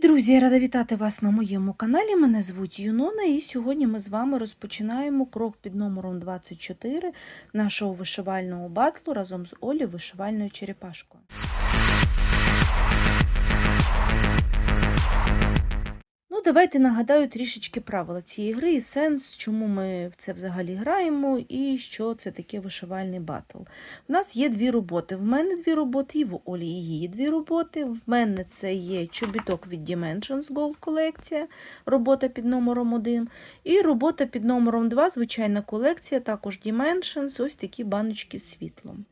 друзі! Я рада вітати вас на моєму каналі. Мене звуть Юнона, і сьогодні ми з вами розпочинаємо крок під номером 24 нашого вишивального батлу разом з Олі вишивальною черепашкою. Давайте нагадаю трішечки правила цієї гри і сенс, чому ми в це взагалі граємо, і що це таке вишивальний батл. У нас є дві роботи. В мене дві роботи, і в Олі її дві роботи. В мене це є чобіток від Dimensions Gold колекція, робота під номером 1. І робота під номером 2, звичайна колекція, також Dimensions, ось такі баночки з світлом.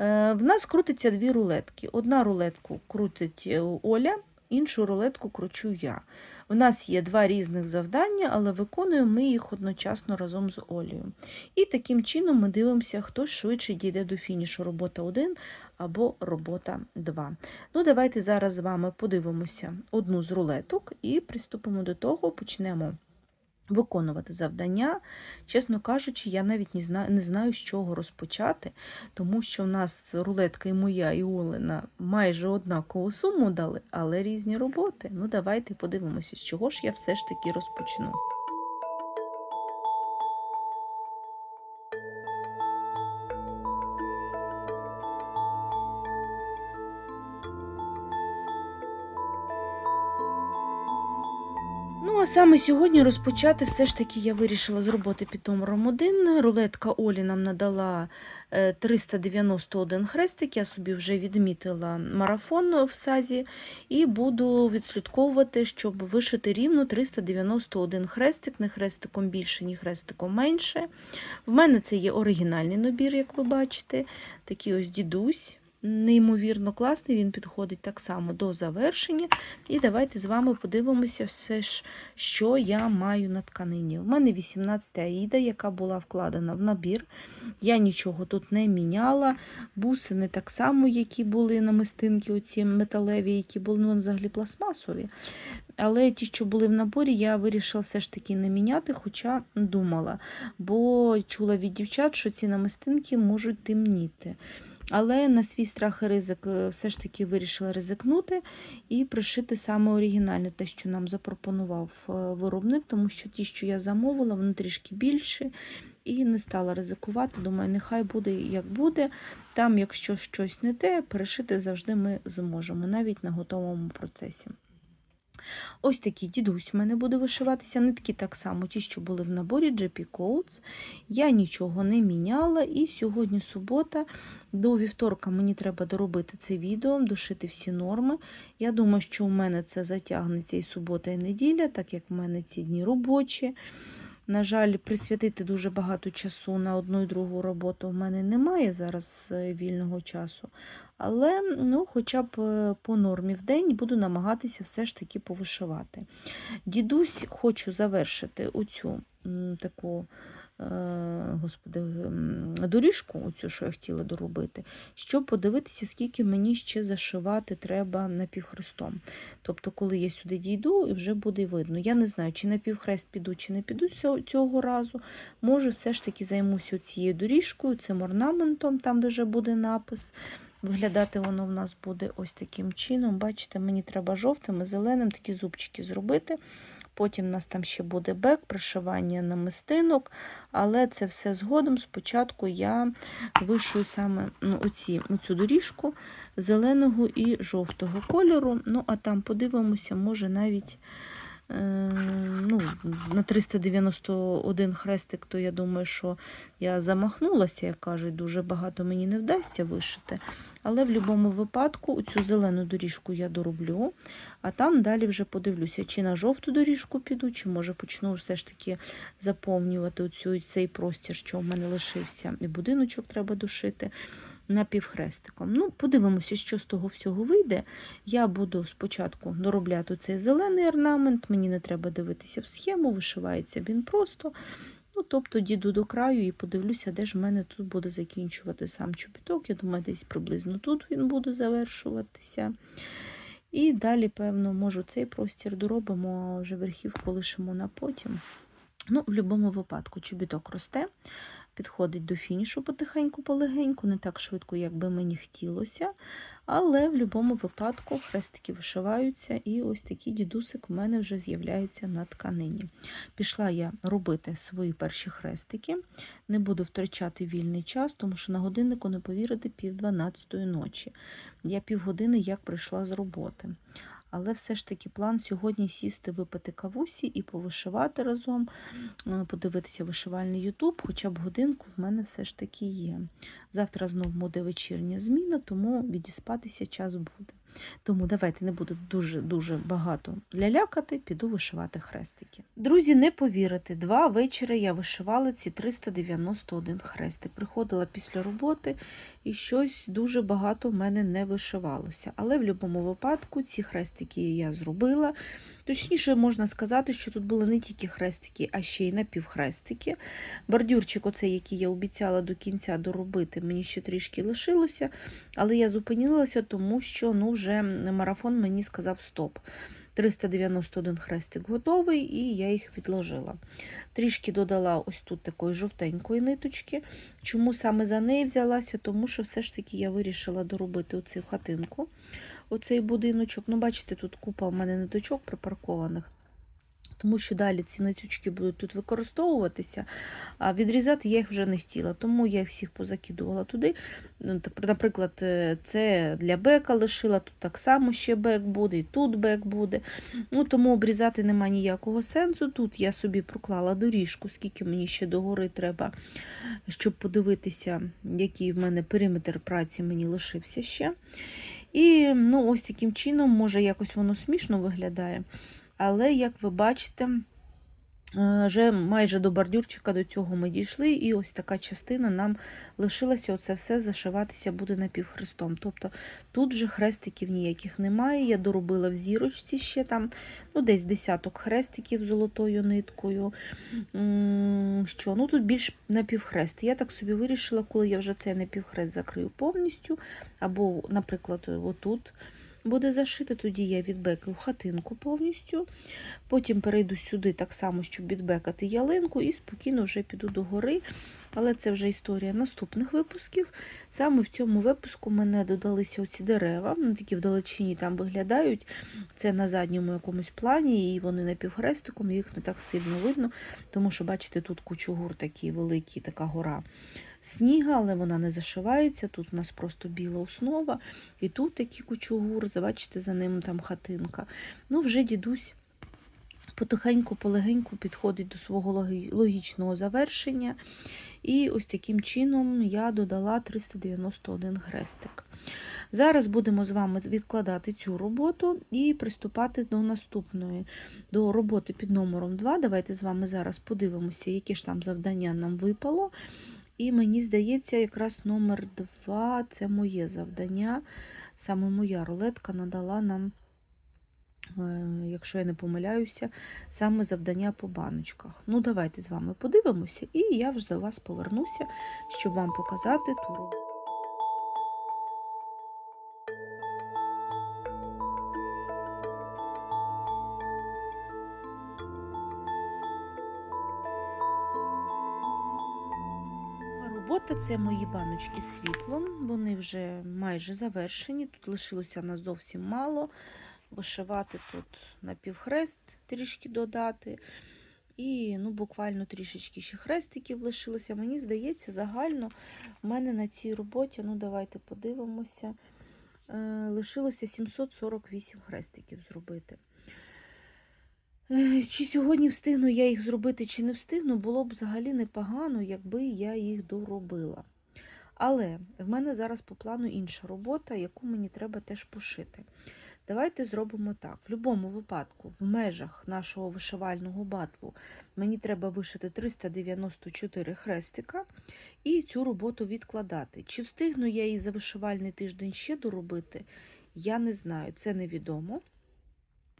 Е, В нас крутиться дві рулетки. Одна рулетку крутить е, Оля, іншу рулетку кручу я. У нас є два різних завдання, але виконуємо ми їх одночасно разом з Олею. І таким чином ми дивимося, хто швидше дійде до фінішу робота 1 або робота 2. Ну, давайте зараз з вами подивимося одну з рулеток і приступимо до того, почнемо виконувати завдання. Чесно кажучи, я навіть не знаю, не знаю, з чого розпочати, тому що в нас рулетка і моя, і Олена майже однакову суму дали, але різні роботи. Ну, давайте подивимося, з чого ж я все ж таки розпочну. Саме сьогодні розпочати все ж таки я вирішила з роботи під номером 1. Рулетка Олі нам надала е, 391 хрестик, я собі вже відмітила марафон в сазі і буду відслідковувати, щоб вишити рівно 391 хрестик, не хрестиком більше, ні хрестиком менше. В мене це є оригінальний набір, як ви бачите, такий ось дідусь. Неймовірно класний, він підходить так само до завершення. І давайте з вами подивимося, все ж, що я маю на тканині. У мене 18 аїда, яка була вкладена в набір. Я нічого тут не міняла. Бусини так само, які були намистинки, оці металеві, які були ну, взагалі пластмасові. Але ті, що були в наборі, я вирішила все ж таки не міняти, хоча думала, бо чула від дівчат, що ці намистинки можуть темніти. Але на свій страх і ризик е, все ж таки вирішила ризикнути і пришити саме оригінальне, те, що нам запропонував е, виробник, тому що ті, що я замовила, вони трішки більші. І не стала ризикувати. Думаю, нехай буде як буде. Там, якщо щось не те, перешити завжди ми зможемо, навіть на готовому процесі. Ось такий дідусь в мене буде вишиватися. Нитки так само, ті, що були в наборі GP Coats. Я нічого не міняла. І сьогодні субота. До вівторка мені треба доробити це відео, дошити всі норми. Я думаю, що у мене це затягнеться і субота, і неділя, так як в мене ці дні робочі. На жаль, присвятити дуже багато часу на одну і другу роботу в мене немає зараз е, вільного часу. Але ну, хоча б е, по нормі в день буду намагатися все ж таки повишивати. Дідусь, хочу завершити оцю таку е, господи, доріжку, оцю, що я хотіла доробити, щоб подивитися, скільки мені ще зашивати треба напівхрестом. Тобто, коли я сюди дійду, і вже буде видно. Я не знаю, чи напівхрест піду, чи не піду цього, разу. Може, все ж таки займуся цією доріжкою, цим орнаментом, там, де вже буде напис. Виглядати воно в нас буде ось таким чином. Бачите, мені треба жовтим і зеленим такі зубчики зробити. Потім у нас там ще буде бек, пришивання намистинок, але це все згодом. Спочатку я вишую саме ну, оці, оцю доріжку зеленого і жовтого кольору. Ну, а там подивимося, може навіть ну, на 391 хрестик, то я думаю, що я замахнулася, як кажуть, дуже багато мені не вдасться вишити. Але в будь-якому випадку цю зелену доріжку я дороблю, а там далі вже подивлюся, чи на жовту доріжку піду, чи може почну все ж таки заповнювати оцю, цей простір, що в мене лишився, і будиночок треба дошити. Напівхрестиком. Ну, подивимося, що з того всього вийде. Я буду спочатку доробляти цей зелений орнамент, мені не треба дивитися в схему, вишивається він просто. Ну, Тобто діду до краю і подивлюся, де ж в мене тут буде закінчувати сам чобіток. Я думаю, десь приблизно тут він буде завершуватися. І далі, певно, можу цей простір доробимо, а вже верхівку лишимо на потім. Ну, В будь-якому випадку чобіток росте. Підходить до фінішу потихеньку полегеньку, не так швидко, як би мені хотілося. Але в будь-якому випадку хрестики вишиваються, і ось такий дідусик у мене вже з'являється на тканині. Пішла я робити свої перші хрестики. Не буду втрачати вільний час, тому що на годиннику не повірите пів дванадцятої ночі. Я півгодини як прийшла з роботи. Але все ж таки план сьогодні сісти, випити кавусі і повишивати разом, е, подивитися вишивальний Ютуб, хоча б годинку в мене все ж таки є. Завтра знов буде вечірня зміна, тому відіспатися час буде. Тому давайте не буду дуже-дуже багато лялякати, піду вишивати хрестики. Друзі, не повірите, два вечора я вишивала ці 391 хрестик. Приходила після роботи і щось дуже багато в мене не вишивалося. Але в будь-якому випадку ці хрестики я зробила. Точніше, можна сказати, що тут були не тільки хрестики, а ще й напівхрестики. Бордюрчик, оцей, який я обіцяла до кінця доробити, мені ще трішки лишилося, але я зупинилася, тому що ну, вже марафон мені сказав стоп. 391 хрестик готовий, і я їх відложила. Трішки додала ось тут такої жовтенької ниточки. Чому саме за неї взялася? Тому що все ж таки я вирішила доробити оцю хатинку, оцей будиночок. Ну, бачите, тут купа у мене ниточок припаркованих. Тому що далі ці ниточки будуть тут використовуватися, а відрізати я їх вже не хотіла, тому я їх всіх позакидувала туди. Ну, Наприклад, е, це для бека лишила, тут так само ще бек буде, і тут бек буде. Ну, Тому обрізати нема ніякого сенсу. Тут я собі проклала доріжку, скільки мені ще догори треба, щоб подивитися, який в мене периметр праці мені лишився ще. І ну, ось таким чином, може, якось воно смішно виглядає. Але, як ви бачите, вже майже до бордюрчика до цього ми дійшли, і ось така частина нам лишилася оце все зашиватися буде напівхрестом. Тобто тут вже хрестиків ніяких немає. Я доробила в зірочці ще там ну, десь десяток хрестиків золотою ниткою. Що, ну Тут більш напівхрест. Я так собі вирішила, коли я вже цей напівхрест закрию повністю, або, наприклад, отут буде зашити, тоді я відбекаю хатинку повністю. Потім перейду сюди так само, щоб відбекати ялинку, і спокійно вже піду до гори. Але це вже історія наступних випусків. Саме в цьому випуску мене додалися оці дерева, вони такі вдалечині там виглядають. Це на задньому якомусь плані, і вони напівхрестиком, їх не так сильно видно, тому що, бачите, тут кучугур такий великий, така гора сніга, але вона не зашивається. Тут у нас просто біла основа. І тут такі кучугур, бачите, за ним там хатинка. Ну, вже дідусь потихеньку, полегеньку підходить до свого логічного завершення. І ось таким чином я додала 391 хрестик. Зараз будемо з вами відкладати цю роботу і приступати до наступної, до роботи під номером 2. Давайте з вами зараз подивимося, які ж там завдання нам випало. І мені здається, якраз номер 2 це моє завдання. Саме моя рулетка надала нам, е, якщо я не помиляюся, саме завдання по баночках. Ну, давайте з вами подивимося, і я вже за вас повернуся, щоб вам показати ту роботу. Робота це мої баночки з світлом, вони вже майже завершені. Тут лишилося нас зовсім мало. Вишивати тут на півхрест трішки додати. І ну, буквально трішечки ще хрестиків лишилося. Мені здається, загально в мене на цій роботі, ну давайте подивимося, е, лишилося 748 хрестиків зробити. Е, чи сьогодні встигну я їх зробити, чи не встигну, було б взагалі непогано, якби я їх доробила. Але в мене зараз по плану інша робота, яку мені треба теж пошити. Давайте зробимо так. В будь-якому випадку, в межах нашого вишивального батлу, мені треба вишити 394 хрестика і цю роботу відкладати. Чи встигну я її за вишивальний тиждень ще доробити, я не знаю, це невідомо.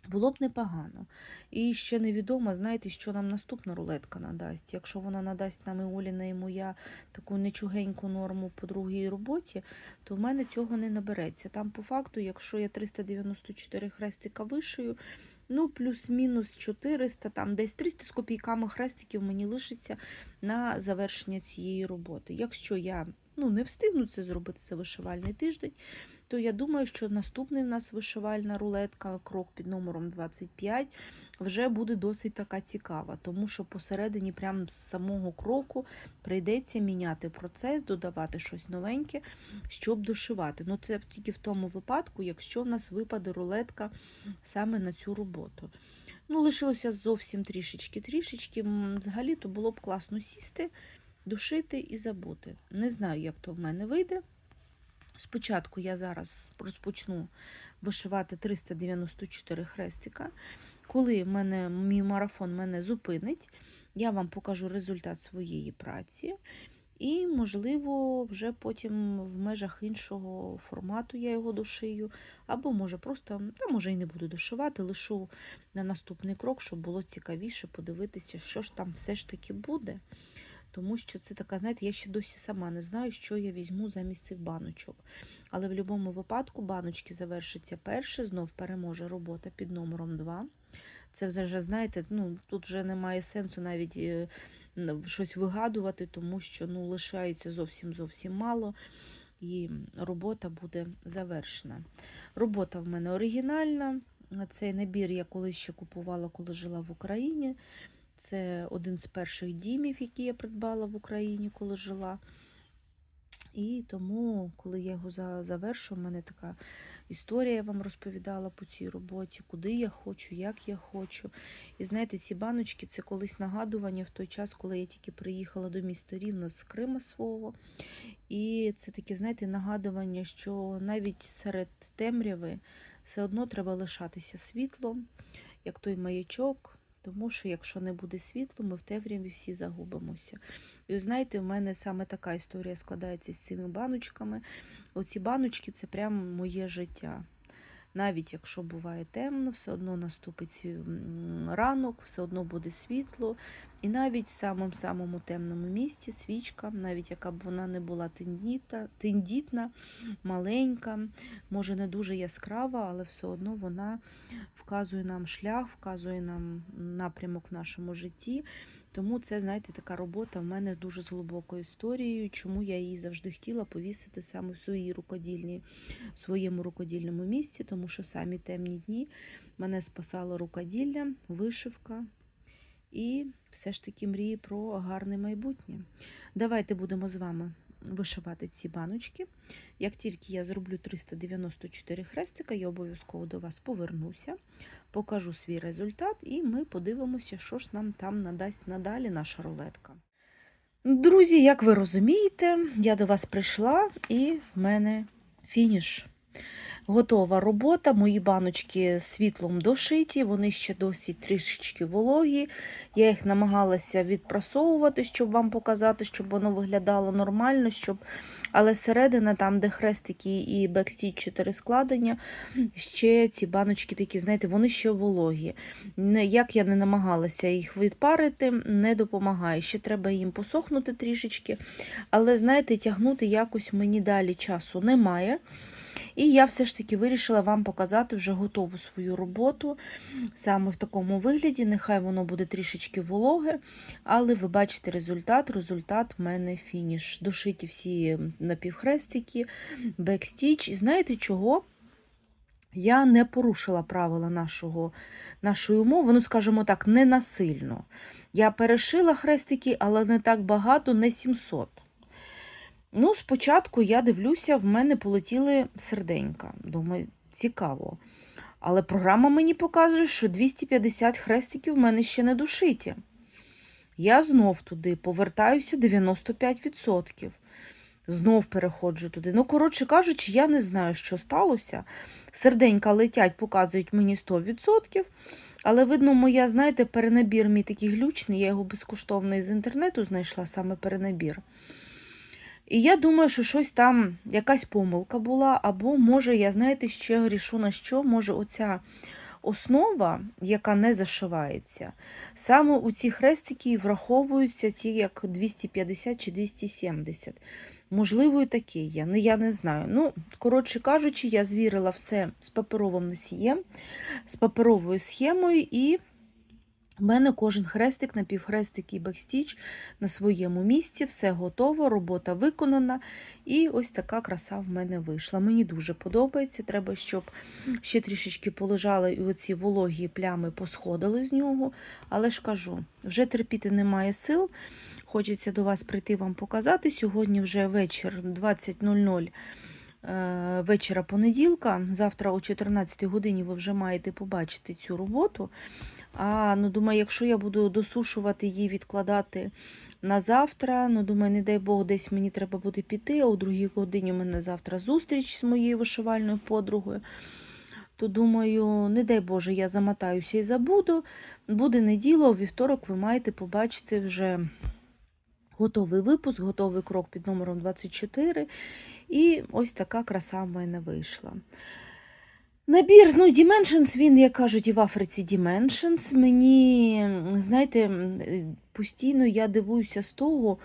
Було б непогано. І ще невідомо, знаєте, що нам наступна рулетка надасть. Якщо вона надасть нам і Оліна, і моя таку нечугеньку норму по другій роботі, то в мене цього не набереться. Там, по факту, якщо я 394 хрестика вишию, Ну, плюс-мінус 400, там десь 300 з копійками хрестиків мені лишиться на завершення цієї роботи. Якщо я ну, не встигну це зробити за вишивальний тиждень, то я думаю, що наступний в нас вишивальна рулетка, крок під номером 25, вже буде досить така цікава, тому що посередині, прямо з самого кроку, прийдеться міняти процес, додавати щось новеньке, щоб дошивати. Ну, це тільки в тому випадку, якщо в нас випаде рулетка саме на цю роботу. Ну, лишилося зовсім трішечки-трішечки. Взагалі, то було б класно сісти, душити і забути. Не знаю, як то в мене вийде. Спочатку я зараз розпочну вишивати 394 хрестика. Коли мене мій марафон мене зупинить, я вам покажу результат своєї праці. І, можливо, вже потім в межах іншого формату я його дошию. Або, може, просто, та може і не буду дошивати, лишу на наступний крок, щоб було цікавіше подивитися, що ж там все ж таки буде. Тому що це така, знаєте, я ще досі сама не знаю, що я візьму замість цих баночок. Але в будь-якому випадку баночки завершиться перше, знов переможе робота під номером 2. Це вже, знаєте, ну, тут вже немає сенсу навіть е, щось вигадувати, тому що ну, лишається зовсім зовсім мало, і робота буде завершена. Робота в мене оригінальна. Цей набір я колись ще купувала, коли жила в Україні. Це один з перших дімів, які я придбала в Україні, коли жила. І тому, коли я його завершу, в мене така історія я вам розповідала по цій роботі, куди я хочу, як я хочу. І знаєте, ці баночки це колись нагадування в той час, коли я тільки приїхала до міста Рівна з Крима свого. І це таке, знаєте, нагадування, що навіть серед темряви все одно треба лишатися світлом, як той маячок. Тому що якщо не буде світло, ми в темряві всі загубимося. І знаєте, в мене саме така історія складається з цими баночками. Оці баночки це прямо моє життя. Навіть якщо буває темно, все одно наступить ранок, все одно буде світло. І навіть в самому-самому темному місці свічка, навіть яка б вона не була тендіта, тендітна, маленька, може не дуже яскрава, але все одно вона вказує нам шлях, вказує нам напрямок в нашому житті. Тому це, знаєте, така робота в мене дуже з глибокою історією, чому я її завжди хотіла повісити саме в своїй рукодільній, в своєму рукодільному місці, тому що самі темні дні мене спасало рукоділля, вишивка і все ж таки мрії про гарне майбутнє. Давайте будемо з вами вишивати ці баночки. Як тільки я зроблю 394 хрестика, я обов'язково до вас повернуся, покажу свій результат, і ми подивимося, що ж нам там надасть надалі наша рулетка. Друзі, як ви розумієте, я до вас прийшла і в мене фініш. Готова робота. Мої баночки світлом дошиті, вони ще досі трішечки вологі. Я їх намагалася відпрасовувати, щоб вам показати, щоб воно виглядало нормально, щоб... але середина, там, де хрестики і бекстіч 4 складення, ще ці баночки такі, знаєте, вони ще вологі. Як я не намагалася їх відпарити, не допомагає. Ще треба їм посохнути трішечки. Але, знаєте, тягнути якось мені далі часу немає. І я все ж таки вирішила вам показати вже готову свою роботу саме в такому вигляді. Нехай воно буде трішечки вологе, але ви бачите результат. Результат в мене фініш. Дошиті всі напівхрестики, бекстіч. І знаєте чого? Я не порушила правила нашого, нашої умови, ну, скажімо так, не насильно. Я перешила хрестики, але не так багато, не 700. Ну, спочатку я дивлюся, в мене полетіли серденька. Думаю, цікаво. Але програма мені показує, що 250 хрестиків в мене ще не дошиті. Я знов туди повертаюся 95%. Знов переходжу туди. Ну, коротше кажучи, я не знаю, що сталося. Серденька летять, показують мені 100%. Але, видно, моя, знаєте, перенабір мій такий глючний, я його безкоштовно із інтернету знайшла, саме перенабір. І я думаю, що щось там, якась помилка була, або, може, я, знаєте, ще грішу на що, може, оця основа, яка не зашивається, саме у ці хрестики враховуються ті як 250 чи 270. Можливо, і таке є. Ну, я не знаю. Ну, коротше кажучи, я звірила все з паперовим носієм, з паперовою схемою, і в мене кожен хрестик, напівхрестик і бекстіч на своєму місці, все готово, робота виконана. І ось така краса в мене вийшла. Мені дуже подобається. Треба, щоб ще трішечки полежали і оці вологі плями посходили з нього. Але ж кажу, вже терпіти немає сил. Хочеться до вас прийти вам показати. Сьогодні вже вечір 20.00 е, вечора понеділка. Завтра о 14 годині ви вже маєте побачити цю роботу. А ну думаю, якщо я буду досушувати її, відкладати на завтра, ну думаю, не дай Бог, десь мені треба буде піти, а о другій годині у мене завтра зустріч з моєю вишивальною подругою. То думаю, не дай Боже, я замотаюся і забуду. Буде неділо, у вівторок ви маєте побачити вже готовий випуск, готовий крок під номером 24. І ось така краса в мене вийшла. Набір, ну, Dimensions, він, як кажуть, і в Африці Dimensions. Мені, знаєте, постійно я дивуюся з того,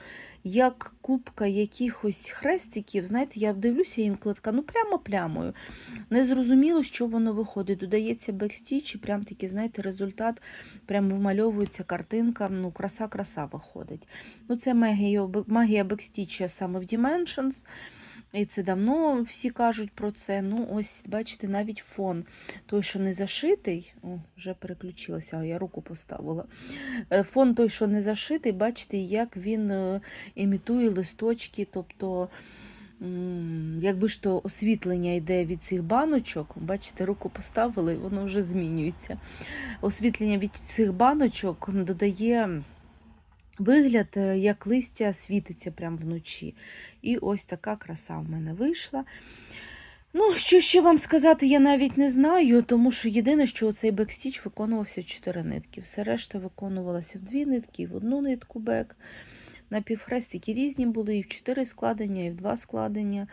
як кубка якихось хрестиків, знаєте, я дивлюся інколи така, ну прямо плямою. Не зрозуміло, що воно виходить. Додається бекстіч, і прям такий, знаєте, результат, прям вимальовується картинка, ну, краса-краса виходить. Ну, Це магія, магія бекстіча саме в Dimensions. І це давно всі кажуть про це. Ну, ось, бачите, навіть фон. Той, що не зашитий, о, вже переключилася, а я руку поставила. Е, Фон той, що не зашитий, бачите, як він е, імітує листочки, тобто. Якби ж то освітлення йде від цих баночок, бачите, руку поставили, і воно вже змінюється. Освітлення від цих баночок додає вигляд, е, як листя світиться прямо вночі. І ось така краса в мене вийшла. Ну, що ще вам сказати, я навіть не знаю, тому що єдине, що цей бекстіч виконувався в 4 нитки. Все решта виконувалося в 2 нитки, в одну нитку бек. На півхрестики різні були, і в 4 складення, і в 2 складення,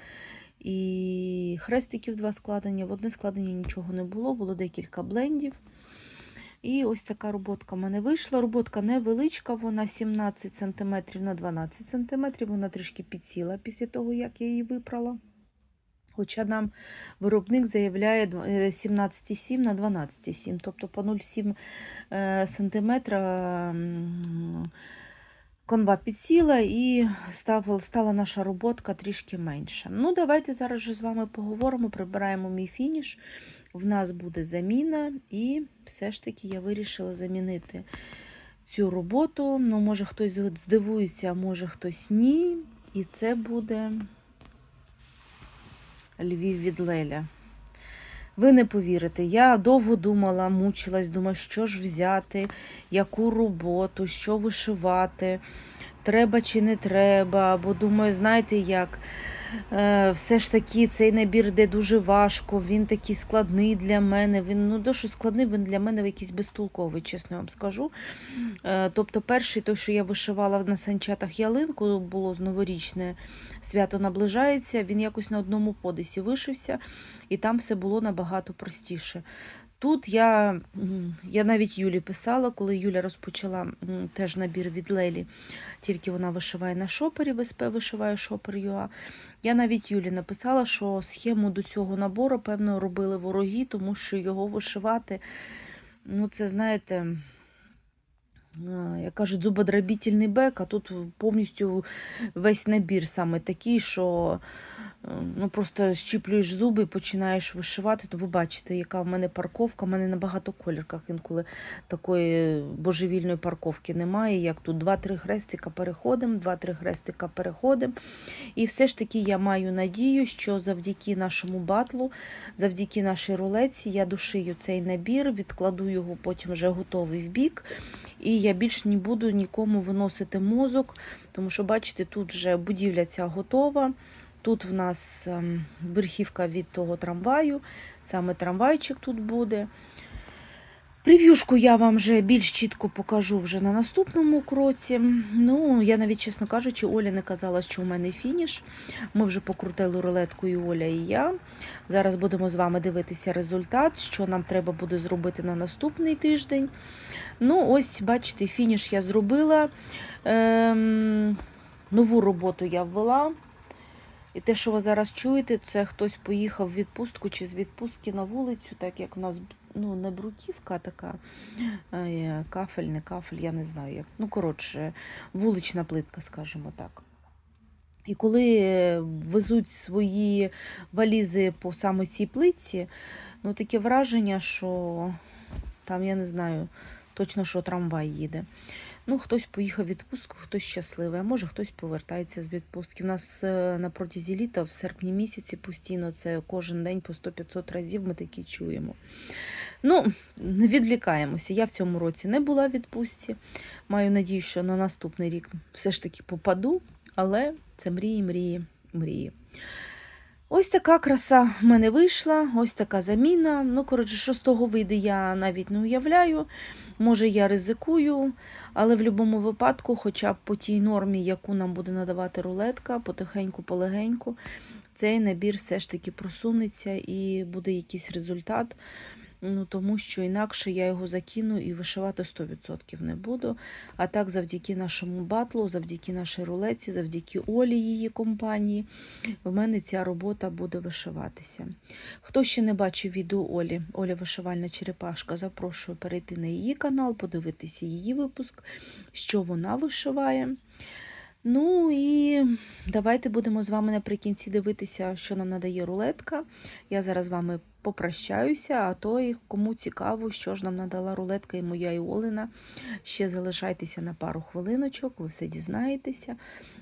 і хрестики в 2 складення. В одне складення нічого не було, було декілька блендів. І ось така роботка в мене вийшла. Роботка невеличка, вона 17 см на 12 см, вона трішки підсіла після того, як я її випрала. Хоча нам виробник заявляє дв- е, 17,7 на 12,7, тобто по 0,7 е, см конва підсіла і став- стала наша роботка трішки менша. Ну, давайте зараз же з вами поговоримо, прибираємо мій фініш. В нас буде заміна, і все ж таки я вирішила замінити цю роботу. Ну, може хтось здивується, а може хтось ні. І це буде Львів від Леля. Ви не повірите, я довго думала, мучилась, думаю, що ж взяти, яку роботу, що вишивати, треба чи не треба. Бо думаю, знаєте як, все ж таки цей набір йде дуже важко, він такий складний для мене. Він ну дещо складний, він для мене якийсь безтолковий, чесно вам скажу. Е, Тобто, перший той, що я вишивала на санчатах ялинку, було з новорічне свято наближається. Він якось на одному подисі вишився, і там все було набагато простіше. Тут я, я навіть Юлі писала, коли Юля розпочала теж набір від Лелі, тільки вона вишиває на шопері, ВСП вишиває шопер ЮА. Я навіть Юлі написала, що схему до цього набору, певно, робили вороги, тому що його вишивати, ну це знаєте. Як кажуть, зубодробітельний бек, а тут повністю весь набір саме такий, що ну, просто щіплюєш зуби і починаєш вишивати, то ви бачите, яка в мене парковка. У мене на багатоколірках інколи такої божевільної парковки немає. Як тут два-три хрестика переходимо, два-три хрестика переходимо. І все ж таки я маю надію, що завдяки нашому батлу, завдяки нашій рулеці, я дошию цей набір, відкладу його потім вже готовий в бік. І я більш не буду нікому виносити мозок, тому що, бачите, тут вже будівля ця готова. Тут в нас ем, верхівка від того трамваю, саме трамвайчик тут буде. Прев'юшку я вам вже більш чітко покажу вже на наступному кроці. Ну, я навіть, чесно кажучи, Оля не казала, що у мене фініш. Ми вже покрутили рулетку і Оля, і я. Зараз будемо з вами дивитися результат, що нам треба буде зробити на наступний тиждень. Ну, ось, бачите, фініш я зробила. Ем, нову роботу я ввела. І те, що ви зараз чуєте, це хтось поїхав в відпустку чи з відпустки на вулицю, так як у нас ну, не бруківка така, є кафель, не кафель, я не знаю як. Ну, коротше, вулична плитка, скажімо так. І коли е, везуть свої валізи по саме цій плитці, ну таке враження, що там, я не знаю, точно, що трамвай їде. Ну, хтось поїхав в відпустку, хтось щасливий, а може хтось повертається з відпустки. У нас е, на протязі літа, в серпні місяці постійно це кожен день по 100-500 разів ми такі чуємо. Ну, відвлікаємося. Я в цьому році не була в відпустці. Маю надію, що на наступний рік все ж таки попаду, але це мрії, мрії, мрії. Ось така краса в мене вийшла, ось така заміна. Ну, коротше, що з того вийде, я навіть не уявляю. Може, я ризикую, але в будь-якому випадку, хоча б по тій нормі, яку нам буде надавати рулетка, потихеньку, полегеньку, цей набір все ж таки просунеться і буде якийсь результат. Ну, тому що інакше я його закину і вишивати 100% не буду. А так, завдяки нашому батлу, завдяки нашій рулеці, завдяки Олі її компанії, в мене ця робота буде вишиватися. Хто ще не бачив відео Олі, Оля вишивальна черепашка, запрошую перейти на її канал, подивитися її випуск, що вона вишиває. Ну і давайте будемо з вами наприкінці дивитися, що нам надає рулетка. Я зараз з вами попрощаюся, а то і кому цікаво, що ж нам надала рулетка і моя і Олена. Ще залишайтеся на пару хвилиночок, ви все дізнаєтеся.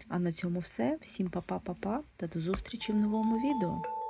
А на цьому все. Всім па-па-па-па та до зустрічі в новому відео.